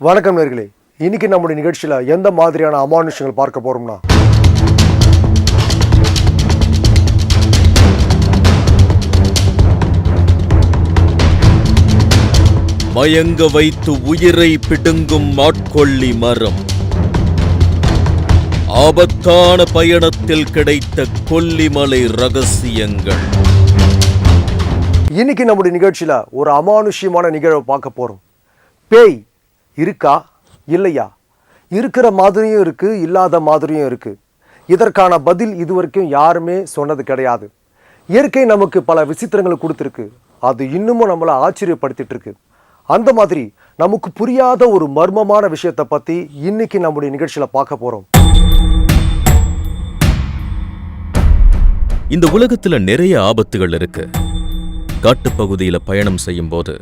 வணக்கம் நேர்களே. இன்னைக்கு நம்முடைய நிகழ்ச்சியில் எந்த மாதிரியான அமானுஷங்கள் பார்க்க போறோம்னா? மயங்க வைத்து உயிரை பிடுங்கும் மாட்கொள்ளி மரம். ஆபத்தான பயணத்தில் கிடைத்த கொல்லிமலை ரகசியங்கள். இன்னைக்கு நம்முடைய நிகழ்ச்சியில் ஒரு அமானுஷ்யமான நிகழ்வை பார்க்க போறோம். பேய் இருக்கா? இல்லையா? இருக்கிற மாதிரியும் இருக்கு இல்லாத மாதிரியும் இருக்குது இதற்கான பதில் இதுவரைக்கும் யாருமே சொன்னது கிடையாது. இயற்கை நமக்கு பல விசித்திரங்களை கொடுத்துருக்கு. அது இன்னமும் நம்மளை ஆச்சரியப்படுத்திட்டு இருக்கு அந்த மாதிரி நமக்கு புரியாத ஒரு மர்மமான விஷயத்தை பற்றி இன்னைக்கு நம்முடைய நிகழ்ச்சியில் பார்க்க போகிறோம் இந்த உலகத்தில் நிறைய ஆபத்துகள் இருக்கு. காட்டுப்பகுதியில் பயணம் செய்யும் போது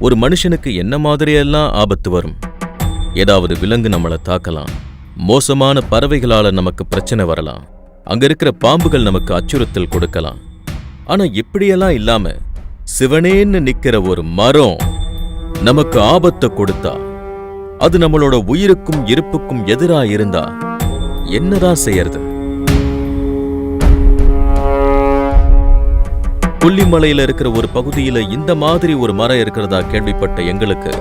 ஒரு மனுஷனுக்கு என்ன மாதிரியெல்லாம் ஆபத்து வரும்? ஏதாவது விலங்கு நம்மளை தாக்கலாம். மோசமான பறவைகளால நமக்கு பிரச்சனை வரலாம். அங்க இருக்கிற பாம்புகள் நமக்கு அச்சுறுத்தல் கொடுக்கலாம். ஆனா இப்படியெல்லாம் இல்லாம சிவனேன்னு நிக்கிற ஒரு மரம் நமக்கு ஆபத்தை கொடுத்தா அது நம்மளோட உயிருக்கும் இருப்புக்கும் எதிரா இருந்தா என்னதான் செய்யறது? புள்ளிமலையில இருக்கிற ஒரு பகுதியில இந்த மாதிரி ஒரு மரம் இருக்கிறதா கேள்விப்பட்ட எங்களுக்கு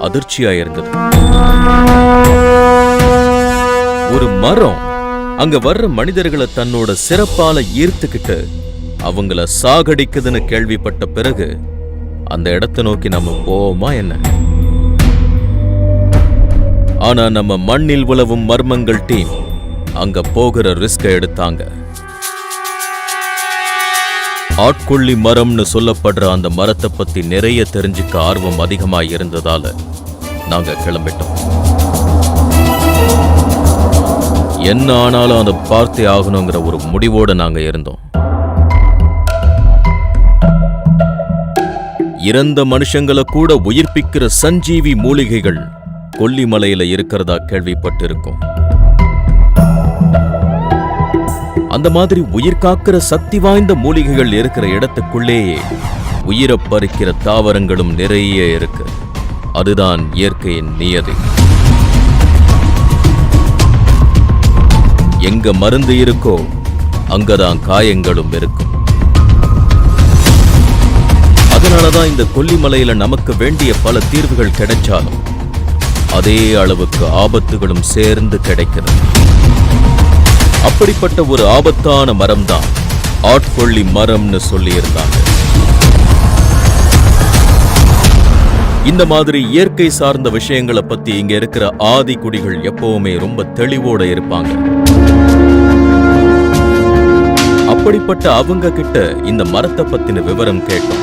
அதிர்ச்சியா இருந்தது. ஒரு மரம் அங்க வர்ற மனிதர்களை தன்னோட சிறப்பால ஈர்த்துக்கிட்டு அவங்கள சாகடிக்குதுன்னு கேள்விப்பட்ட பிறகு அந்த இடத்தை நோக்கி நம்ம போவோமா என்ன? ஆனா நம்ம மண்ணில் உழவும் மர்மங்கள் டீம் அங்க போகிற ரிஸ்க எடுத்தாங்க. ஆட்கொள்ளி மரம்னு சொல்லப்படுற அந்த மரத்தை பத்தி நிறைய தெரிஞ்சுக்க ஆர்வம் அதிகமா இருந்ததால நாங்க கிளம்பிட்டோம். என்ன ஆனாலும் அதை பார்த்தே ஆகணுங்கிற ஒரு முடிவோட நாங்க இருந்தோம். இறந்த மனுஷங்களை கூட உயிர்ப்பிக்கிற சஞ்சீவி மூலிகைகள் கொல்லிமலையில இருக்கிறதா கேள்விப்பட்டிருக்கோம். அந்த மாதிரி உயிர் காக்கிற சக்தி வாய்ந்த மூலிகைகள் இருக்கிற இடத்துக்குள்ளேயே உயிரை பறிக்கிற தாவரங்களும் நிறைய இருக்கு. அதுதான் இயற்கையின் நியதி. எங்க மருந்து இருக்கோ அங்கதான் காயங்களும் இருக்கும். அதனாலதான் இந்த கொல்லிமலையில நமக்கு வேண்டிய பல தீர்வுகள் கிடைச்சாலும் அதே அளவுக்கு ஆபத்துகளும் சேர்ந்து கிடைக்கிறது. அப்படிப்பட்ட ஒரு ஆபத்தான மரம்தான் ஆட்கொள்ளி மரம்னு சொல்லியிருந்தாங்க. இந்த மாதிரி இயற்கை சார்ந்த விஷயங்களை பத்தி இங்க இருக்கிற ஆதி குடிகள் எப்பவுமே ரொம்ப தெளிவோட இருப்பாங்க. அப்படிப்பட்ட அவங்க கிட்ட இந்த மரத்தை பத்தின விவரம் கேட்டோம்.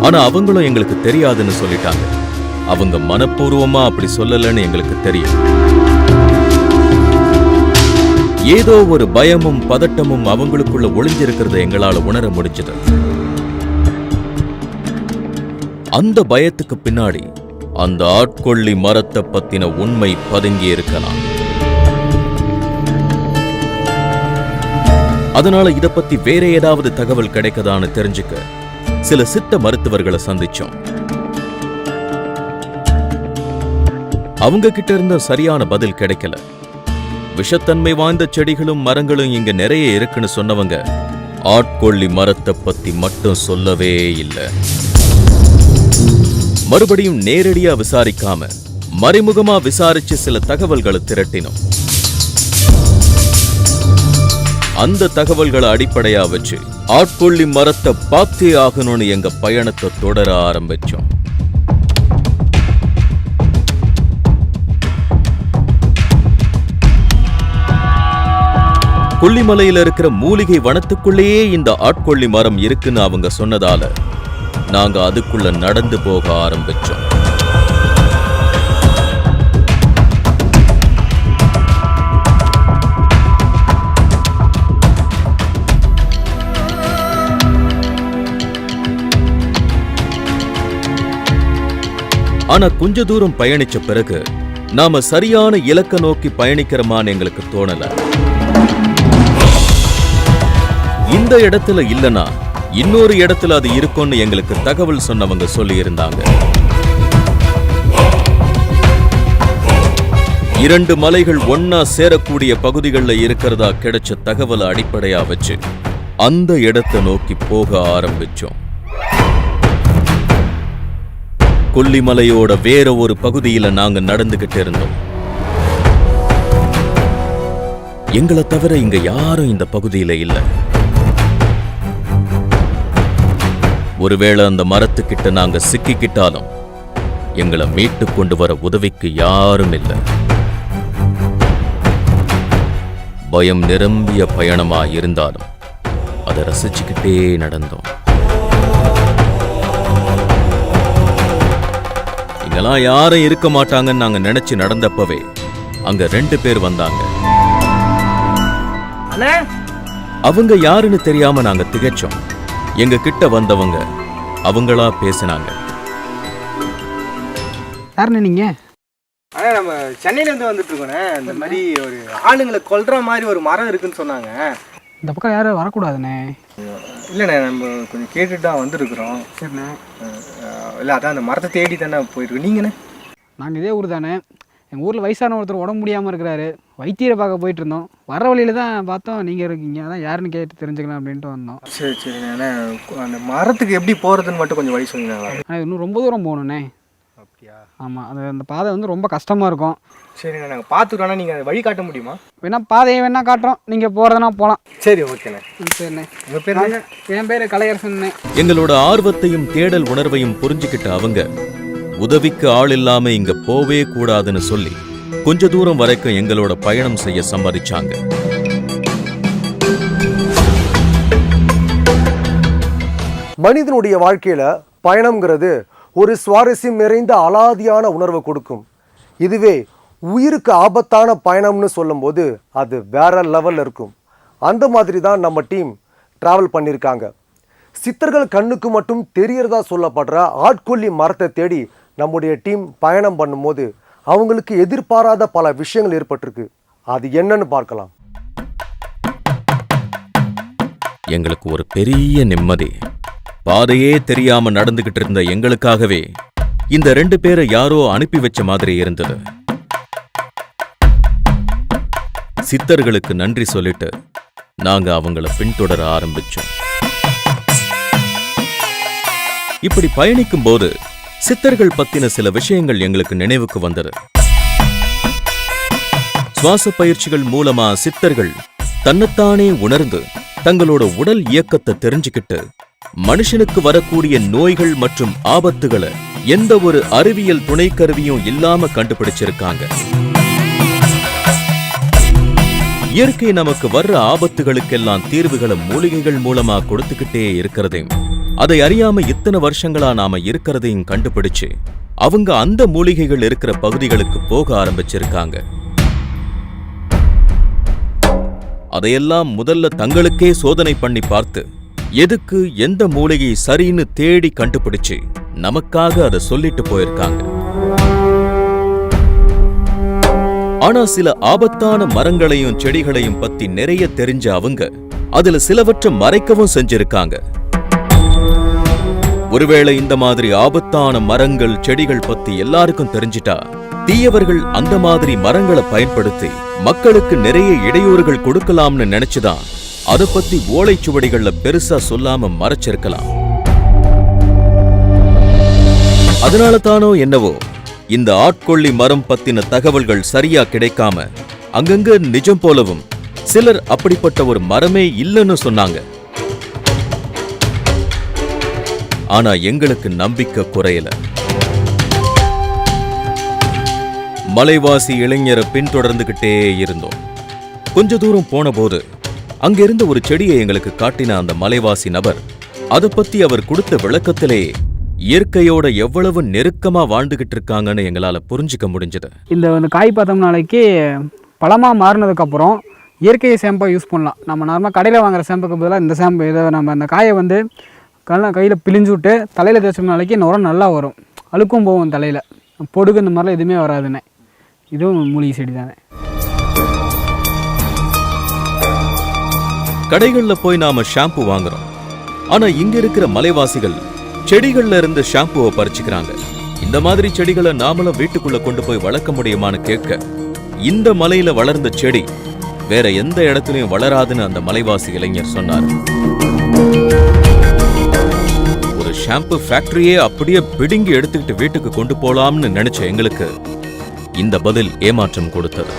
ஆனா அவங்களும் எங்களுக்கு தெரியாதுன்னு சொல்லிட்டாங்க. அவங்க மனப்பூர்வமா அப்படி சொல்லலன்னு எங்களுக்கு தெரியும். ஏதோ ஒரு பயமும் பதட்டமும் அவங்களுக்குள்ள ஒளிஞ்சிருக்கிறத எங்களால உணர முடிஞ்சது. அந்த பயத்துக்கு பின்னாடி அந்த ஆட்கொள்ளி மரத்தை பத்தின உண்மை பதுங்கி இருக்கலாம். அதனால இத பத்தி வேற ஏதாவது தகவல் கிடைக்கதான்னு தெரிஞ்சுக்க சில சித்த மருத்துவர்களை சந்திச்சோம். அவங்க கிட்ட இருந்த சரியான பதில் கிடைக்கல. விஷத்தன்மை வாய்ந்த செடிகளும் மரங்களும் இங்க நிறைய இருக்குன்னு சொன்னவங்க ஆட்கொள்ளி மரத்தை பத்தி மட்டும் சொல்லவே இல்லை. மறுபடியும் நேரடியா விசாரிக்காம மறைமுகமா விசாரிச்சு சில தகவல்களை திரட்டினோம். அந்த தகவல்களை அடிப்படையா வச்சு ஆட்கொள்ளி மரத்தை பார்த்தே ஆகணும்னு எங்க பயணத்தை தொடர ஆரம்பிச்சோம். கொல்லிமலையில இருக்கிற மூலிகை வனத்துக்குள்ளேயே இந்த ஆட்கொள்ளி மரம் இருக்குன்னு அவங்க சொன்னதால நாங்க அதுக்குள்ள நடந்து போக ஆரம்பிச்சோம். ஆனா கொஞ்ச தூரம் பயணிச்ச பிறகு நாம சரியான இலக்க நோக்கி பயணிக்கிறோமான்னு எங்களுக்கு தோணல. இந்த இடத்துல இல்லனா இன்னொரு இடத்துல அது இருக்கும்னு எங்களுக்கு தகவல் சொன்னவங்க சொல்லியிருந்தாங்க. இரண்டு மலைகள் ஒன்னா சேரக்கூடிய பகுதிகளில் இருக்கிறதா கிடைச்ச தகவலை அடிப்படையா வச்சு அந்த இடத்தை நோக்கி போக ஆரம்பிச்சோம். கொல்லிமலையோட வேற ஒரு பகுதியில நாங்க நடந்துகிட்டு இருந்தோம். எங்களை தவிர இங்க யாரும் இந்த பகுதியில இல்லை. ஒருவேளை அந்த மரத்துக்கிட்ட நாங்க சிக்கிக்கிட்டாலும் எங்களை மீட்டு கொண்டு வர உதவிக்கு யாரும் இல்லை. பயம் நிரம்பிய பயணமா இருந்தாலும் அதை ரசிச்சுக்கிட்டே நடந்தோம். இங்கெல்லாம் யாரும் இருக்க மாட்டாங்கன்னு நாங்க நினைச்சு நடந்தப்பவே அங்க ரெண்டு பேர் வந்தாங்க. அவங்க யாருன்னு தெரியாம நாங்க திகைச்சோம். எங்க கிட்ட வந்தவங்க அவங்களா பேசினாங்க. யாருண்ணே நீங்க? அண்ணா நம்ம சென்னையிலேருந்து வந்துட்டு இருக்கோண்ணே இந்த மாதிரி ஒரு ஆளுங்களை கொல்ற மாதிரி ஒரு மரம் இருக்குன்னு சொன்னாங்க. இந்த பக்கம் யாரும் வரக்கூடாதுண்ணே. இல்லைண்ணே நம்ம கொஞ்சம் கேட்டுட்டு தான் வந்திருக்கிறோம். சரிண்ணே. இல்லை அதான் அந்த மரத்தை தேடி தானே போயிருக்கோம். நீங்கண்ணே? நாங்கள் இதே ஊர் தானே எங்கள் ஊரில் வயசான ஒருத்தர் உடம்பு முடியாமல் இருக்கிறாரு. வைத்தியரை பார்க்க போயிட்டு இருந்தோம் வர வழியில தான் பார்த்தோம். நீங்கள் இருக்கீங்க. அதான் யாருன்னு கேட்டு தெரிஞ்சுக்கலாம் அப்படின்ட்டு வந்தோம். சரி அண்ணே, அந்த மரத்துக்கு எப்படி போகிறதுன்னு மட்டும் கொஞ்சம் வழி சொன்னீங்களா ஆனால் இன்னும் ரொம்ப தூரம் போகணுண்ணே அப்படியா? ஆமாம் அது அந்த பாதை வந்து ரொம்ப கஷ்டமாக இருக்கும். சரிண்ணே நாங்கள் பார்த்துக்கிறோன்னா நீங்கள் அதை வழி காட்ட முடியுமா? வேணா பாதையை வேணா காட்டுறோம். நீங்கள் போகிறதுனா போகலாம் சரி ஓகேண்ணே. சரிண்ணே. உங்கள் பேர் என் பேர் கலையரசண்ணே எங்களோட ஆர்வத்தையும் தேடல் உணர்வையும் புரிஞ்சுக்கிட்ட அவங்க உதவிக்கு ஆள் இல்லாம இங்க போவே கூடாதுன்னு சொல்லி கொஞ்ச தூரம் வரைக்கும் எங்களோட பயணம் செய்ய சம்மதிச்சாங்க. மனிதனுடைய வாழ்க்கையில பயணம்ங்கிறது ஒரு சுவாரஸ்யம் நிறைந்த அலாதியான உணர்வை கொடுக்கும். இதுவே உயிருக்கு ஆபத்தான பயணம்னு சொல்லும்போது அது வேற லெவல்ல இருக்கும். அந்த மாதிரி தான் நம்ம டீம் டிராவல் பண்ணியிருக்காங்க சித்தர்கள் கண்ணுக்கு மட்டும் தெரியறதா சொல்லப்படுற ஆட்கொல்லி மரத்தை தேடி நம்முடைய டீம் பயணம் பண்ணும்போது அவங்களுக்கு எதிர்பாராத பல விஷயங்கள் ஏற்பட்டிருக்கு. அது என்னன்னு பார்க்கலாம். எங்களுக்கு ஒரு பெரிய நிம்மதி. பாதையே தெரியாம நடந்துகிட்டு இருந்த எங்களுக்காகவே இந்த ரெண்டு பேரை யாரோ அனுப்பி வச்ச மாதிரி இருந்தது. சித்தர்களுக்கு நன்றி சொல்லிட்டு நாங்க அவங்கள பின்தொடர ஆரம்பிச்சோம். இப்படி பயணிக்கும் போது சித்தர்கள் பத்தின சில விஷயங்கள் எங்களுக்கு நினைவுக்கு வந்தது. சுவாச பயிற்சிகள் மூலமா சித்தர்கள் தன்னைத்தானே உணர்ந்து தங்களோட உடல் இயக்கத்தை தெரிஞ்சுக்கிட்டு மனுஷனுக்கு வரக்கூடிய நோய்கள் மற்றும் ஆபத்துகளை எந்த ஒரு அறிவியல் துணைக்கருவியும் இல்லாம கண்டுபிடிச்சிருக்காங்க. இயற்கை நமக்கு வர்ற ஆபத்துகளுக்கெல்லாம் தீர்வுகளை மூலிகைகள் மூலமா கொடுத்துக்கிட்டே இருக்கிறதையும் அதை அறியாம இத்தனை வருஷங்களா நாம இருக்கிறதையும் கண்டுபிடிச்சு அவங்க அந்த மூலிகைகள் இருக்கிற பகுதிகளுக்கு போக ஆரம்பிச்சிருக்காங்க. அதையெல்லாம் முதல்ல தங்களுக்கே சோதனை பண்ணி பார்த்து எதுக்கு எந்த மூலிகை சரின்னு தேடி கண்டுபிடிச்சு நமக்காக அதை சொல்லிட்டு போயிருக்காங்க. ஆனா சில ஆபத்தான மரங்களையும் செடிகளையும் பத்தி நிறைய தெரிஞ்ச அவங்க அதுல சிலவற்றை மறைக்கவும் செஞ்சிருக்காங்க. ஒருவேளை இந்த மாதிரி ஆபத்தான மரங்கள் செடிகள் பத்தி எல்லாருக்கும் தெரிஞ்சிட்டா தீயவர்கள் அந்த மாதிரி மரங்களை பயன்படுத்தி மக்களுக்கு நிறைய இடையூறுகள் கொடுக்கலாம்னு நினைச்சுதான் அத பத்தி ஓலைச்சுவடிகள்ல பெருசா சொல்லாம மறைச்சிருக்கலாம். அதனால தானோ என்னவோ இந்த ஆட்கொள்ளி மரம் பத்தின தகவல்கள் சரியா கிடைக்காம அங்கங்க நிஜம் போலவும் சிலர் அப்படிப்பட்ட ஒரு மரமே இல்லைன்னு சொன்னாங்க. ஆனா எங்களுக்கு நம்பிக்கை குறையல. மலைவாசி இளைஞரை பின்தொடர்ந்துகிட்டே இருந்தோம். கொஞ்ச தூரம் போன போது அங்கிருந்த ஒரு செடியை எங்களுக்கு காட்டின அந்த மலைவாசி நபர் அதை பத்தி அவர் கொடுத்த விளக்கத்திலே இயற்கையோட எவ்வளவு நெருக்கமா வாழ்ந்துகிட்டு இருக்காங்கன்னு எங்களால புரிஞ்சுக்க முடிஞ்சது. இந்த காய் பார்த்தோம் நாளைக்கு பழமாக மாறினதுக்கப்புறம் இயற்கை ஷாம்பை யூஸ் பண்ணலாம். நம்ம நார்மலாக கடையில் வாங்குற ஷாம்புக்கு பதிலாக இந்த சேம்பு இதை நம்ம அந்த காயை வந்து கல்ல கையில் பிழிஞ்சு விட்டு தலையில் தேய்ச்சோம் நாளைக்கு நுரம் நல்லா வரும். அழுக்கும் போகும் தலையில். பொடுகு இந்த மாதிரிலாம் எதுவுமே வராதுண்ணே இதுவும் மூலிகை செடி தானே கடைகளில் போய் நாம ஷாம்பு வாங்குறோம். ஆனா இங்க இருக்கிற மலைவாசிகள் செடிகள்ல இருந்து ஷாம்புவை பறிச்சுக்கிறாங்க. இந்த மாதிரி செடிகளை நாமளும் வீட்டுக்குள்ள கொண்டு போய் வளர்க்க முடியுமான்னு கேட்க இந்த மலையில வளர்ந்த செடி வேற எந்த இடத்துலயும் வளராதுன்னு அந்த மலைவாசி இளைஞர் சொன்னார். ஷாம்பு ஃபேக்டரியே அப்படியே பிடுங்கி எடுத்துக்கிட்டு வீட்டுக்கு கொண்டு போலாம்னு நினைச்ச எங்களுக்கு இந்த பதில் ஏமாற்றம் கொடுத்தது.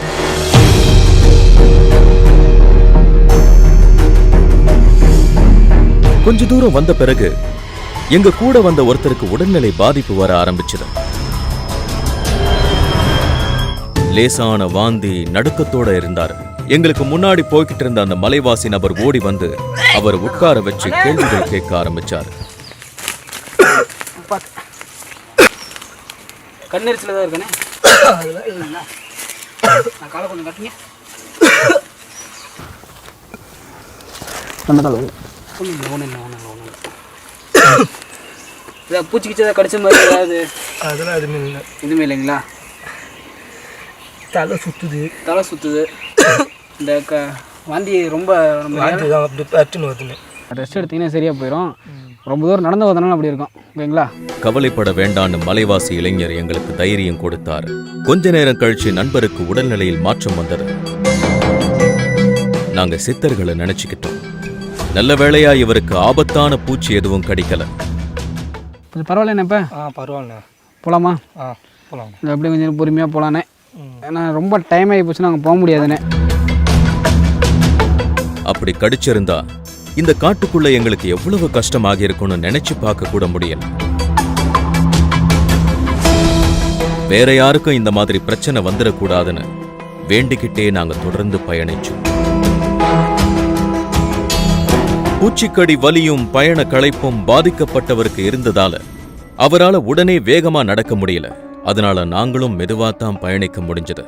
கொஞ்ச தூரம் வந்த பிறகு எங்க கூட வந்த ஒருத்தருக்கு உடல்நிலை பாதிப்பு வர ஆரம்பிச்சது. லேசான வாந்தி நடுக்கத்தோட இருந்தார். எங்களுக்கு முன்னாடி போய்கிட்டு இருந்த அந்த மலைவாசி நபர் ஓடி வந்து அவர் உட்கார வச்சு கேள்விகள் கேட்க ஆரம்பிச்சார். கண்ணெரிச்சில் தான் இருக்கனே? நான் காலை கொஞ்சம் கட்டுங்க. ஒன்றும் இல்லை ஒன்றும் இல்லை ஒன்றும் இல்லை ஒன்றும் இல்லை கிச்சி ஏதாவது கடிச்ச மாதிரி ஏதாவது? அதெல்லாம் எதுவுமே இல்லை. எதுவுமே இல்லைங்களா? தலை சுற்றுது தலை சுற்றுது இந்த க வாந்தி ரொம்ப ரெஸ்ட் எடுத்தீங்கன்னா சரியாக போயிடும் ரொம்ப தூரம் நடந்து வந்தனால அப்படி இருக்கும். ஓகேங்களா? கவலைப்பட வேண்டான்னு மலைவாசி இளைஞர் எங்களுக்கு தைரியம் கொடுத்தார். கொஞ்ச நேரம் கழிச்சு நண்பருக்கு உடல்நிலையில் மாற்றம் வந்தது. நாங்க சித்தர்களை நினைச்சுக்கிட்டோம். நல்ல வேளையா இவருக்கு ஆபத்தான பூச்சி எதுவும் கடிக்கல. கொஞ்சம் பரவாயில்ல இப்போ? ஆ பரவாயில்லண்ணா. போகலாமா ஆ போகலாம் அப்படியே கொஞ்சம் பொறுமையாக போகலானே ஏன்னா ரொம்ப டைம் ஆகி போச்சுன்னா அங்கே போக முடியாதுண்ணே அப்படி கடிச்சிருந்தா இந்த காட்டுக்குள்ள எங்களுக்கு எவ்வளவு கஷ்டமாக இருக்கும்னு நினைச்சு பார்க்க கூட முடியல. வேற யாருக்கும் இந்த மாதிரி பிரச்சனை வந்துடக்கூடாதுன்னு வேண்டிக்கிட்டே நாங்க தொடர்ந்து பயணிச்சோம். பூச்சிக்கடி வலியும் பயண களைப்பும் பாதிக்கப்பட்டவருக்கு இருந்ததால அவரால உடனே வேகமா நடக்க முடியல. அதனால நாங்களும் மெதுவாத்தான் பயணிக்க முடிஞ்சது.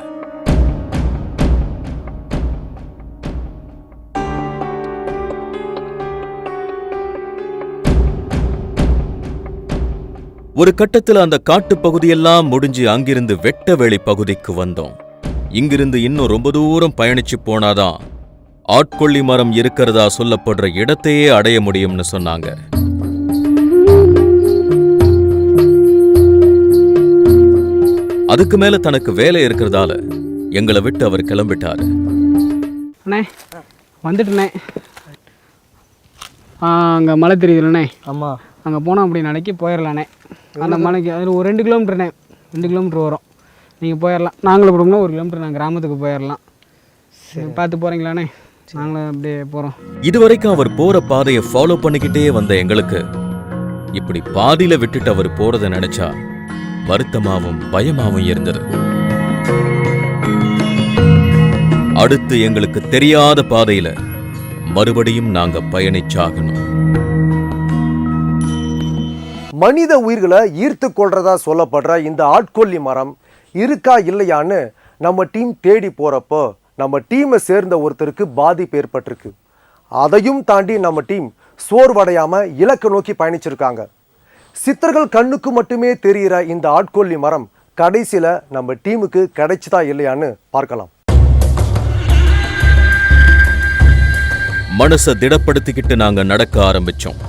ஒரு கட்டத்துல அந்த காட்டுப் பகுதியெல்லாம் முடிஞ்சு அங்கிருந்து வெட்டவெளி பகுதிக்கு வந்தோம். இங்கிருந்து இன்னும் ரொம்ப தூரம் பயணிச்சு போனாதான் ஆட்கொள்ளி மரம் இருக்கிறதா சொல்லப்படுற இடத்தையே அடைய முடியும்னு சொன்னாங்க. அதுக்கு மேல தனக்கு வேலை இருக்கிறதால எங்களை விட்டு அவர் கிளம்பிட்டாரு. அண்ணே வந்துட்டுண்ணே அங்கே மலை தெரியுதுல்லண்ணே ஆமாம் அங்கே போனோம் அப்படி நாளைக்கு போயிடலாண்ணே அந்த மலைக்கு அதில் ஒரு ரெண்டு கிலோமீட்டர்ண்ணே ரெண்டு கிலோமீட்டர் வரும். நீங்கள் போயிடலாம் நாங்களும் போனோம்னா ஒரு கிலோமீட்டர் நான் கிராமத்துக்கு போயிடலாம் சரி. பார்த்து போகிறீங்களாண்ணே நாங்களும் அப்படியே போகிறோம் இதுவரைக்கும் அவர் போற பாதையை ஃபாலோ பண்ணிக்கிட்டே வந்த எங்களுக்கு இப்படி பாதியில விட்டுட்டு அவர் போறத நினைச்சா வருத்தமாவும் பயமாவும் இருந்தது. அடுத்து எங்களுக்கு தெரியாத பாதையில மறுபடியும் நாங்க பயணிச்சாகணும். மனித உயிர்களை ஈர்த்து கொள்றதா சொல்லப்படுற இந்த ஆட்கொல்லி மரம் இருக்கா இல்லையான்னு நம்ம டீம் தேடி போறப்போ நம்ம டீமை சேர்ந்த ஒருத்தருக்கு பாதிப்பு ஏற்பட்டிருக்கு. அதையும் தாண்டி நம்ம டீம் சோர்வடையாம இலக்கை நோக்கி பயணிச்சிருக்காங்க. சித்தர்கள் கண்ணுக்கு மட்டுமே தெரிகிற இந்த ஆட்கொல்லி மரம் கடைசியில நம்ம டீமுக்கு கிடைச்சதா இல்லையான்னு பார்க்கலாம். மனசை திடப்படுத்திக்கிட்டு நாங்கள் நடக்க ஆரம்பித்தோம்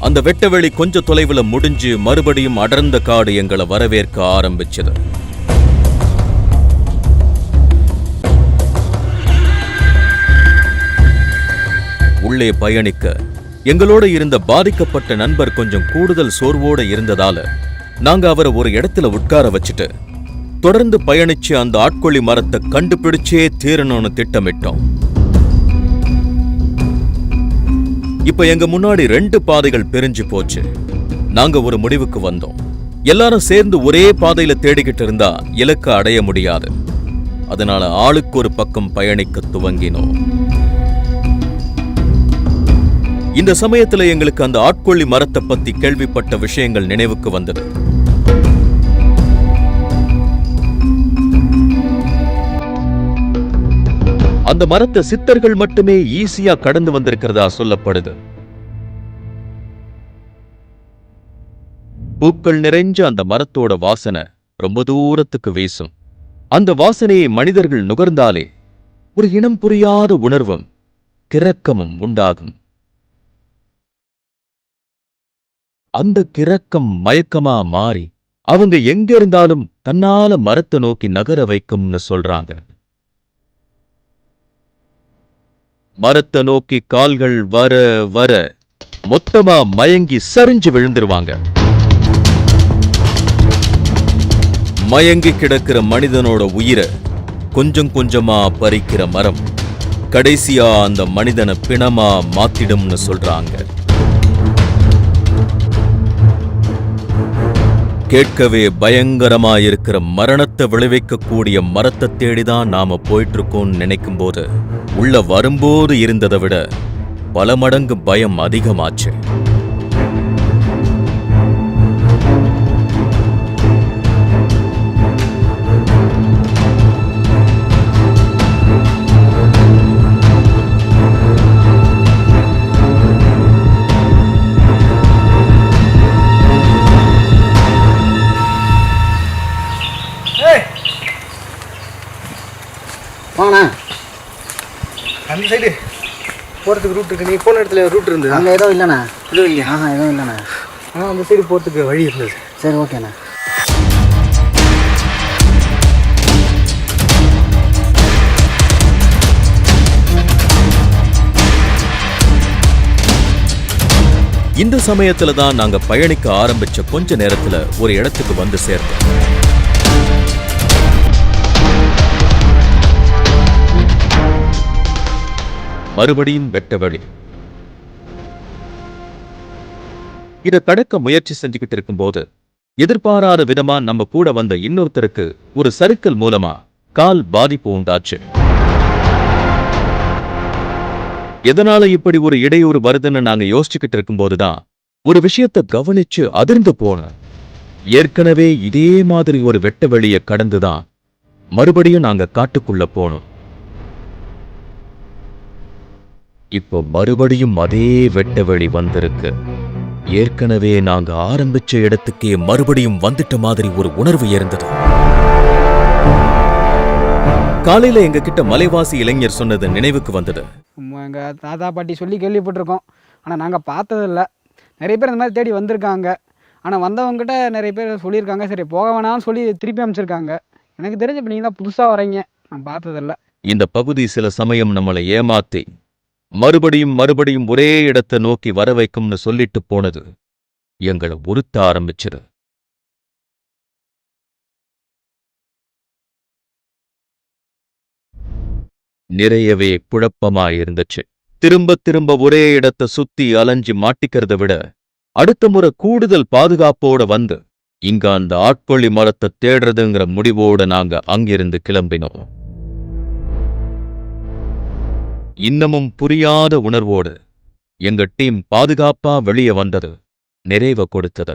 அந்த வெட்டவெளி கொஞ்ச தொலைவுல முடிஞ்சு மறுபடியும் அடர்ந்த காடு எங்களை வரவேற்க ஆரம்பிச்சது. உள்ளே பயணிக்க எங்களோட இருந்த பாதிக்கப்பட்ட நண்பர் கொஞ்சம் கூடுதல் சோர்வோட இருந்ததால நாங்க அவரை ஒரு இடத்துல உட்கார வச்சுட்டு தொடர்ந்து பயணிச்சு அந்த ஆட்கொள்ளி மரத்தை கண்டுபிடிச்சே தீரணும்னு திட்டமிட்டோம். இப்ப எங்க முன்னாடி ரெண்டு பாதைகள் பிரிஞ்சு போச்சு. நாங்க ஒரு முடிவுக்கு வந்தோம். எல்லாரும் சேர்ந்து ஒரே பாதையில தேடிக்கிட்டு இருந்தா இலக்க அடைய முடியாது. அதனால ஆளுக்கு ஒரு பக்கம் பயணிக்க துவங்கினோம். இந்த சமயத்துல எங்களுக்கு அந்த ஆட்கொள்ளி மரத்தை பத்தி கேள்விப்பட்ட விஷயங்கள் நினைவுக்கு வந்தது. அந்த மரத்தை சித்தர்கள் மட்டுமே ஈஸியா கடந்து வந்திருக்கிறதா சொல்லப்படுது. பூக்கள் நிறைஞ்ச அந்த மரத்தோட வாசனை ரொம்ப தூரத்துக்கு வீசும். அந்த வாசனையை மனிதர்கள் நுகர்ந்தாலே ஒரு இனம் புரியாத உணர்வும் கிறக்கமும் உண்டாகும். அந்த கிறக்கம் மயக்கமா மாறி அவங்க எங்க இருந்தாலும் தன்னால மரத்தை நோக்கி நகர வைக்கும்னு சொல்றாங்க. மரத்தை நோக்கி கால்கள் வர வர மொத்தமா மயங்கி சரிஞ்சு விழுந்துருவாங்க. மயங்கி கிடக்கிற மனிதனோட உயிரை கொஞ்சம் கொஞ்சமா பறிக்கிற மரம் கடைசியா அந்த மனிதனை பிணமா மாத்திடும்னு சொல்றாங்க. கேட்கவே பயங்கரமாயிருக்கிற மரணத்தை விளைவிக்கக்கூடிய மரத்தை தேடிதான் நாம போயிட்டு இருக்கோம்னு நினைக்கும் போது உள்ள வரும்போது இருந்ததை விட பல மடங்கு பயம் அதிகமாச்சு. வாங்கண்ணா அந்த சைடு போகிறதுக்கு ரூட் இருக்கு. நீ போன இடத்துல ரூட் இருந்தது. அங்கே எதுவும் இல்லைண்ணா. எதுவும் இல்லையா? ஆஹா எதுவும் இல்லைண்ணா. ஆனால் அந்த சைடு போகிறதுக்கு வழி இருந்தது. சரி ஓகேண்ணா. இந்த சமயத்துல தான் நாங்க பயணிக்க ஆரம்பிச்ச கொஞ்ச நேரத்துல ஒரு இடத்துக்கு வந்து சேர்ந்தோம். மறுபடியும் வெட்ட வழி. இதை தடுக்க முயற்சி செஞ்சுக்கிட்டு இருக்கும்போது எதிர்பாராத விதமா நம்ம கூட வந்த இன்னொருத்தருக்கு ஒரு சறுக்கல் மூலமா கால் பாதிப்பு உண்டாச்சு. எதனால இப்படி ஒரு இடையூறு வருதுன்னு நாங்க யோசிச்சுக்கிட்டு இருக்கும்போதுதான் ஒரு விஷயத்தை கவனிச்சு அதிர்ந்து போன. ஏற்கனவே இதே மாதிரி ஒரு வெட்ட வெளியை கடந்துதான் மறுபடியும் நாங்க காட்டுக்குள்ள போனோம். இப்போ மறுபடியும் அதே வெட்ட வெளி வந்திருக்கு. ஏற்கனவே நாங்க ஆரம்பிச்ச இடத்துக்கே மறுபடியும் வந்துட்ட மாதிரி ஒரு உணர்வு இருந்தது. காலையில எங்க கிட்ட மலைவாசி இளைஞர் சொன்னது நினைவுக்கு வந்தது. எங்கள் தாத்தா பாட்டி சொல்லி கேள்விப்பட்டிருக்கோம். ஆனால் நாங்கள் பார்த்ததில்ல. நிறைய பேர் இந்த மாதிரி தேடி வந்திருக்காங்க. ஆனால் வந்தவங்ககிட்ட நிறைய பேர் சொல்லியிருக்காங்க. சரி போக வேணாம்னு சொல்லி திருப்பி அமைச்சிருக்காங்க. எனக்கு தெரிஞ்ச இப்போ நீங்கள் தான் புதுசாக வரீங்க. நான் பார்த்ததில்ல. இந்த பகுதி சில சமயம் நம்மளை ஏமாத்தி மறுபடியும் மறுபடியும் ஒரே இடத்தை நோக்கி வர வைக்கும்னு சொல்லிட்டு போனது. எங்களை உறுத்த ஆரம்பிச்சிரு. நிறையவே குழப்பமா இருந்துச்சு திரும்ப திரும்ப ஒரே இடத்தை சுத்தி அலைஞ்சு மாட்டிக்கிறத விட அடுத்த முறை கூடுதல் பாதுகாப்போட வந்து இங்க அந்த ஆட்கொள்ளி மரத்தை தேடுறதுங்கிற முடிவோட நாங்க அங்கிருந்து கிளம்பினோம். இன்னமும் புரியாத உணர்வோடு எங்க டீம் பாதுகாப்பா வெளியே வந்தது நிறைவ கொடுத்தது.